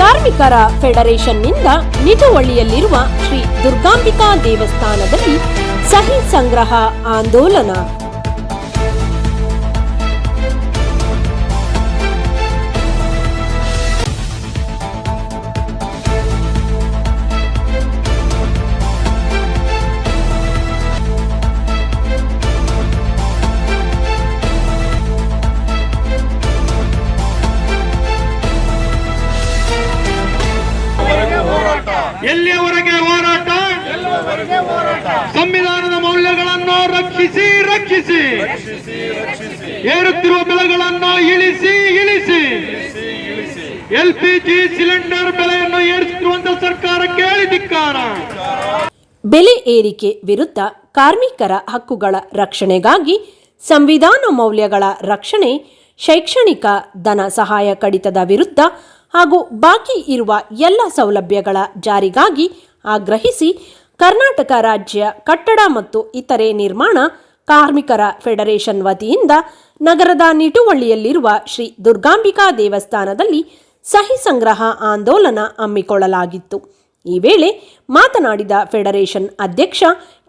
ಕಾರ್ಮಿಕರ ಫೆಡರೇಷನ್ನಿಂದ ನಿಜವಳ್ಳಿಯಲ್ಲಿರುವ ಶ್ರೀ ದುರ್ಗಾಂಬಿಕಾ ದೇವಸ್ಥಾನದಲ್ಲಿ ಸಹಿ ಸಂಗ್ರಹ ಆಂದೋಲನ. ಎಲ್ಲಿಯವರೆಗೆ ಹೋರಾಟ? ಸಂವಿಧಾನದ ಮೌಲ್ಯಗಳನ್ನು ರಕ್ಷಿಸಿ ರಕ್ಷಿಸಿ. ಏರುತ್ತಿರುವ ಬೆಲೆಗಳನ್ನು ಇಳಿಸಿ ಇಳಿಸಿ. ಎಲ್ಪಿಜಿ ಸಿಲಿಂಡರ್ ಬೆಲೆಯನ್ನು ಏರಿಸುತ್ತಿರುವಂತಹ ಸರ್ಕಾರಕ್ಕೆ ಧಿಕ್ಕಾರ. ಬೆಲೆ ಏರಿಕೆ ವಿರುದ್ಧ ಕಾರ್ಮಿಕರ ಹಕ್ಕುಗಳ ರಕ್ಷಣೆಗಾಗಿ ಸಂವಿಧಾನ ಮೌಲ್ಯಗಳ ರಕ್ಷಣೆ ಶೈಕ್ಷಣಿಕ ಧನ ಸಹಾಯ ಕಡಿತದ ವಿರುದ್ಧ ಹಾಗೂ ಬಾಕಿ ಇರುವ ಎಲ್ಲ ಸೌಲಭ್ಯಗಳ ಜಾರಿಗಾಗಿ ಆಗ್ರಹಿಸಿ ಕರ್ನಾಟಕ ರಾಜ್ಯ ಕಟ್ಟಡ ಮತ್ತು ಇತರೆ ನಿರ್ಮಾಣ ಕಾರ್ಮಿಕರ ಫೆಡರೇಷನ್ ವತಿಯಿಂದ ನಗರದ ನಿಟುವಳ್ಳಿಯಲ್ಲಿರುವ ಶ್ರೀ ದುರ್ಗಾಂಬಿಕಾ ದೇವಸ್ಥಾನದಲ್ಲಿ ಸಹಿ ಸಂಗ್ರಹ ಆಂದೋಲನ ಹಮ್ಮಿಕೊಳ್ಳಲಾಗಿತ್ತು. ಈ ವೇಳೆ ಮಾತನಾಡಿದ ಫೆಡರೇಷನ್ ಅಧ್ಯಕ್ಷ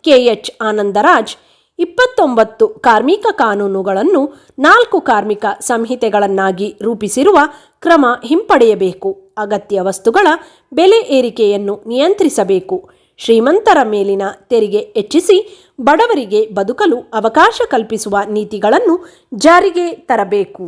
ಕೆಎಚ್ ಆನಂದರಾಜ್ ಇಪ್ಪತ್ತೊಂಬತ್ತು ಕಾರ್ಮಿಕ ಕಾನೂನುಗಳನ್ನು ನಾಲ್ಕು ಕಾರ್ಮಿಕ ಸಂಹಿತೆಗಳನ್ನಾಗಿ ರೂಪಿಸಿರುವ ಕ್ರಮ ಹಿಂಪಡೆಯಬೇಕು. ಅಗತ್ಯ ವಸ್ತುಗಳ ಬೆಲೆ ಏರಿಕೆಯನ್ನು ನಿಯಂತ್ರಿಸಬೇಕು. ಶ್ರೀಮಂತರ ಮೇಲಿನ ತೆರಿಗೆ ಹೆಚ್ಚಿಸಿ ಬಡವರಿಗೆ ಬದುಕಲು ಅವಕಾಶ ಕಲ್ಪಿಸುವ ನೀತಿಗಳನ್ನು ಜಾರಿಗೆ ತರಬೇಕು.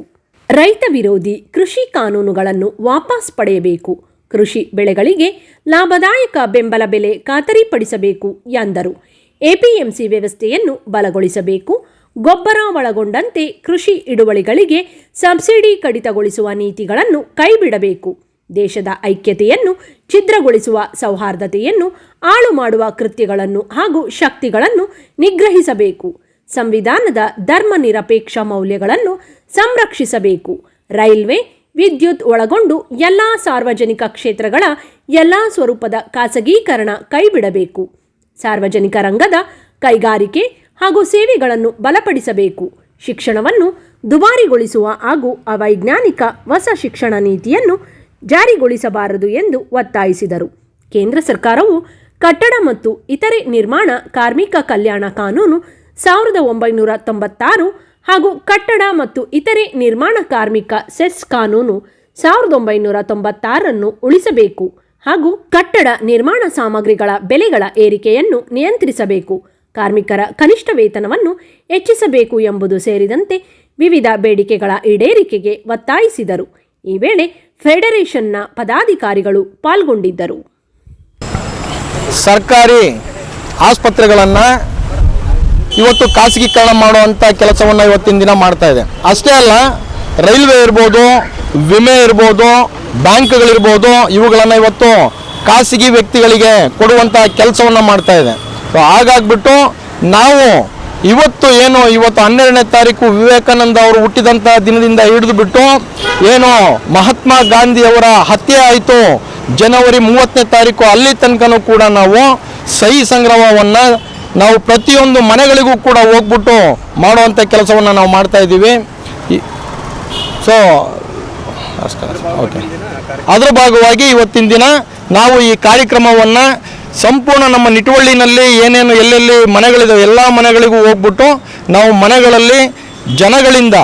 ರೈತ ವಿರೋಧಿ ಕೃಷಿ ಕಾನೂನುಗಳನ್ನು ವಾಪಸ್ ಪಡೆಯಬೇಕು. ಕೃಷಿ ಬೆಳೆಗಳಿಗೆ ಲಾಭದಾಯಕ ಬೆಂಬಲ ಬೆಲೆ ಖಾತರಿಪಡಿಸಬೇಕು, ಎಂದರು. ಎಪಿಎಂಸಿ ವ್ಯವಸ್ಥೆಯನ್ನು ಬಲಗೊಳಿಸಬೇಕು. ಗೊಬ್ಬರ ಒಳಗೊಂಡಂತೆ ಕೃಷಿ ಇಡುವಳಿಗಳಿಗೆ ಸಬ್ಸಿಡಿ ಕಡಿತಗೊಳಿಸುವ ನೀತಿಗಳನ್ನು ಕೈಬಿಡಬೇಕು. ದೇಶದ ಐಕ್ಯತೆಯನ್ನು ಛಿದ್ರಗೊಳಿಸುವ ಸೌಹಾರ್ದತೆಯನ್ನು ಹಾಳು ಮಾಡುವ ಕೃತ್ಯಗಳನ್ನು ಹಾಗೂ ಶಕ್ತಿಗಳನ್ನು ನಿಗ್ರಹಿಸಬೇಕು. ಸಂವಿಧಾನದ ಧರ್ಮ ನಿರಪೇಕ್ಷ ಮೌಲ್ಯಗಳನ್ನು ಸಂರಕ್ಷಿಸಬೇಕು. ರೈಲ್ವೆ, ವಿದ್ಯುತ್ ಒಳಗೊಂಡು ಎಲ್ಲ ಸಾರ್ವಜನಿಕ ಕ್ಷೇತ್ರಗಳ ಎಲ್ಲ ಸ್ವರೂಪದ ಖಾಸಗೀಕರಣ ಕೈಬಿಡಬೇಕು. ಸಾರ್ವಜನಿಕ ರಂಗದ ಕೈಗಾರಿಕೆ ಹಾಗೂ ಸೇವೆಗಳನ್ನು ಬಲಪಡಿಸಬೇಕು. ಶಿಕ್ಷಣವನ್ನು ದುಬಾರಿಗೊಳಿಸುವ ಹಾಗೂ ಅವೈಜ್ಞಾನಿಕ ಹೊಸ ಶಿಕ್ಷಣ ನೀತಿಯನ್ನು ಜಾರಿಗೊಳಿಸಬಾರದು ಎಂದು ಒತ್ತಾಯಿಸಿದರು. ಕೇಂದ್ರ ಸರ್ಕಾರವು ಕಟ್ಟಡ ಮತ್ತು ಇತರೆ ನಿರ್ಮಾಣ, ಕಾರ್ಮಿಕ ಕಲ್ಯಾಣ ಕಾನೂನು ಸಾವಿರದ ಒಂಬೈನೂರ ತೊಂಬತ್ತಾರು ಹಾಗೂ ಕಟ್ಟಡ ಮತ್ತು ಇತರೆ ನಿರ್ಮಾಣ ಕಾರ್ಮಿಕ ಸೆಸ್ ಕಾನೂನು ಸಾವಿರದ ಒಂಬೈನೂರ ತೊಂಬತ್ತಾರನ್ನು ಉಳಿಸಬೇಕು. ಹಾಗೂ ಕಟ್ಟಡ ನಿರ್ಮಾಣ ಸಾಮಗ್ರಿಗಳ ಬೆಲೆಗಳ ಏರಿಕೆಯನ್ನು ನಿಯಂತ್ರಿಸಬೇಕು. ಕಾರ್ಮಿಕರ ಕನಿಷ್ಠ ವೇತನವನ್ನು ಹೆಚ್ಚಿಸಬೇಕು ಎಂಬುದು ಸೇರಿದಂತೆ ವಿವಿಧ ಬೇಡಿಕೆಗಳ ಈಡೇರಿಕೆಗೆ ಒತ್ತಾಯಿಸಿದರು. ಈ ವೇಳೆ ಫೆಡರೇಷನ್ನ ಪದಾಧಿಕಾರಿಗಳು ಪಾಲ್ಗೊಂಡಿದ್ದರು. ಸರ್ಕಾರಿ ಆಸ್ಪತ್ರೆಗಳನ್ನು ಇವತ್ತು ಖಾಸಗೀಕರಣ ಮಾಡುವಂಥ ಕೆಲಸವನ್ನು ಇವತ್ತಿನ ದಿನ ಮಾಡ್ತಾ ಇದೆ. ಅಷ್ಟೇ ಅಲ್ಲ ರೈಲ್ವೆ ಇರ್ಬೋದು, ವಿಮೆ ಇರ್ಬೋದು, ಬ್ಯಾಂಕ್ಗಳಿರ್ಬೋದು, ಇವುಗಳನ್ನು ಇವತ್ತು ಖಾಸಗಿ ವ್ಯಕ್ತಿಗಳಿಗೆ ಕೊಡುವಂಥ ಕೆಲಸವನ್ನು ಮಾಡ್ತಾ ಇದೆ. ಸೊ ಹಾಗಾಗ್ಬಿಟ್ಟು ನಾವು ಇವತ್ತು ಏನು ಇವತ್ತು ಹನ್ನೆರಡನೇ ತಾರೀಕು ವಿವೇಕಾನಂದ ಅವರು ಹುಟ್ಟಿದಂಥ ದಿನದಿಂದ ಹಿಡಿದು ಬಿಟ್ಟು ಏನು ಮಹಾತ್ಮ ಗಾಂಧಿ ಅವರ ಹತ್ಯೆ ಆಯಿತು, ಜನವರಿ ಮೂವತ್ತನೇ ತಾರೀಕು ಅಲ್ಲಿ ತನಕನೂ ಕೂಡ ನಾವು ಸಹಿ ಸಂಗ್ರಹವನ್ನು ನಾವು ಪ್ರತಿಯೊಂದು ಮನೆಗಳಿಗೂ ಕೂಡ ಹೋಗ್ಬಿಟ್ಟು ಮಾಡುವಂಥ ಕೆಲಸವನ್ನು ನಾವು ಮಾಡ್ತಾ ಇದ್ದೀವಿ. ಸೊ ಅಷ್ಟೇ ಓಕೆ ಅದರ ಭಾಗವಾಗಿ ಇವತ್ತಿನ ದಿನ ನಾವು ಈ ಕಾರ್ಯಕ್ರಮವನ್ನು ಸಂಪೂರ್ಣ ನಮ್ಮ ನಿಟುವಳ್ಳಿನಲ್ಲಿ ಏನೇನು ಎಲ್ಲೆಲ್ಲಿ ಮನೆಗಳಿದೆ ಎಲ್ಲ ಮನೆಗಳಿಗೂ ಹೋಗ್ಬಿಟ್ಟು ನಾವು ಮನೆಗಳಲ್ಲಿ ಜನಗಳಿಂದ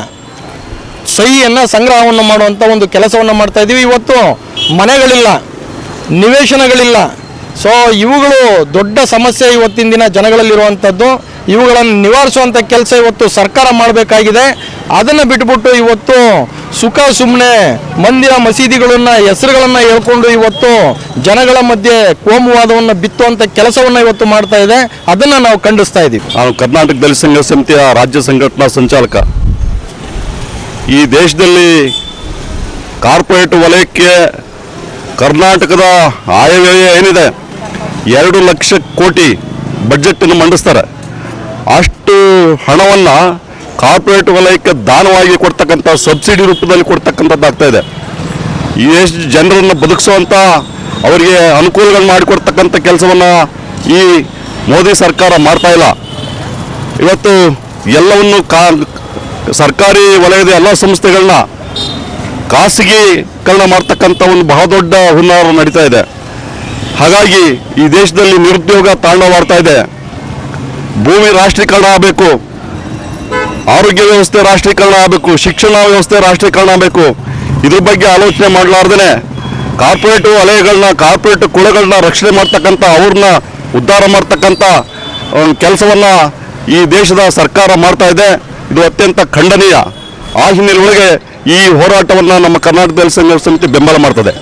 ಸಹಿಯನ್ನು ಸಂಗ್ರಹವನ್ನು ಮಾಡುವಂಥ ಒಂದು ಕೆಲಸವನ್ನು ಮಾಡ್ತಾ ಇದ್ದೀವಿ ಇವತ್ತು ಮನೆಗಳಿಲ್ಲ, ನಿವೇಶನಗಳಿಲ್ಲ. ಸೊ ಇವುಗಳು ದೊಡ್ಡ ಸಮಸ್ಯೆ ಇವತ್ತಿನ ದಿನ ಜನಗಳಲ್ಲಿರುವಂಥದ್ದು ಇವುಗಳನ್ನು ನಿವಾರಿಸುವಂಥ ಕೆಲಸ ಇವತ್ತು ಸರ್ಕಾರ ಮಾಡಬೇಕಾಗಿದೆ. ಅದನ್ನು ಬಿಟ್ಬಿಟ್ಟು ಇವತ್ತು ಸುಖ ಸುಮ್ಮನೆ ಮಂದಿರ ಮಸೀದಿಗಳನ್ನು, ಹೆಸರುಗಳನ್ನು ಹೇಳ್ಕೊಂಡು ಇವತ್ತು ಜನಗಳ ಮಧ್ಯೆ ಕೋಮುವಾದವನ್ನು ಬಿತ್ತುವಂಥ ಕೆಲಸವನ್ನು ಇವತ್ತು ಮಾಡ್ತಾ ಇದೆ. ಅದನ್ನು ನಾವು ಖಂಡಿಸ್ತಾ ಇದ್ದೀವಿ ನಾನು ಕರ್ನಾಟಕ ದಲಿತ ಸಂಘ ಸಮಿತಿಯ ರಾಜ್ಯ ಸಂಘಟನಾ ಸಂಚಾಲಕ. ಈ ದೇಶದಲ್ಲಿ ಕಾರ್ಪೊರೇಟ್ ವಲಯಕ್ಕೆ ಕರ್ನಾಟಕದ ಆಯವ್ಯಯ ಏನಿದೆ? ಎರಡು ಲಕ್ಷ ಕೋಟಿ ಬಜೆಟನ್ನು ಮಂಡಿಸ್ತಾರೆ. ಅಷ್ಟು ಹಣವನ್ನು ಕಾರ್ಪೊರೇಟ್ ವಲಯಕ್ಕೆ ದಾನವಾಗಿ ಕೊಡ್ತಕ್ಕಂಥ ಸಬ್ಸಿಡಿ ರೂಪದಲ್ಲಿ ಕೊಡ್ತಕ್ಕಂಥದ್ದಾಗ್ತಾ ಇದೆ. ಈ ದೇಶದ ಜನರನ್ನು ಬದುಕಿಸುವಂಥ ಅವರಿಗೆ ಅನುಕೂಲಗಳನ್ನು ಮಾಡಿಕೊಡ್ತಕ್ಕಂಥ ಕೆಲಸವನ್ನು ಈ ಮೋದಿ ಸರ್ಕಾರ ಮಾಡ್ತಾ ಇಲ್ಲ. ಇವತ್ತು ಎಲ್ಲವನ್ನು ಕಾ ಸರ್ಕಾರಿ ವಲಯದ ಎಲ್ಲ ಸಂಸ್ಥೆಗಳನ್ನ ಖಾಸಗೀಕರಣ ಮಾಡ್ತಕ್ಕಂಥ ಒಂದು ಬಹಳ ದೊಡ್ಡ ಹುನ್ನಾರ ನಡೀತಾ ಇದೆ. ಹಾಗಾಗಿ ಈ ದೇಶದಲ್ಲಿ ನಿರುದ್ಯೋಗ ತಾಂಡವಾಡ್ತಾ ಇದೆ. ಭೂಮಿ ರಾಷ್ಟ್ರೀಕರಣ ಆಗಬೇಕು. ಆರೋಗ್ಯ ವ್ಯವಸ್ಥೆ ರಾಷ್ಟ್ರೀಕರಣ ಆಗಬೇಕು, ಶಿಕ್ಷಣ ವ್ಯವಸ್ಥೆ ರಾಷ್ಟ್ರೀಕರಣ ಆಗಬೇಕು. ಇದ್ರ ಬಗ್ಗೆ ಆಲೋಚನೆ ಮಾಡಲಾರ್ದೇನೆ ಕಾರ್ಪೊರೇಟ್ ವಲಯಗಳನ್ನ ಕಾರ್ಪೊರೇಟ್ ಕುಳಗಳನ್ನ ರಕ್ಷಣೆ ಮಾಡ್ತಕ್ಕಂಥ ಅವ್ರನ್ನ ಉದ್ಧಾರ ಮಾಡ್ತಕ್ಕಂಥ ಕೆಲಸವನ್ನ ಈ ದೇಶದ ಸರ್ಕಾರ ಮಾಡ್ತಾ ಇದೆ. ಇದು ಅತ್ಯಂತ ಖಂಡನೀಯ. ಆ ಹಿನ್ನೆಲೆ ಒಳಗೆ ಈ ಹೋರಾಟವನ್ನು ನಮ್ಮ ಕರ್ನಾಟಕದಲ್ಲಿ ಸಂಘ ಸಮಿತಿ ಬೆಂಬಲ ಮಾಡ್ತದೆ.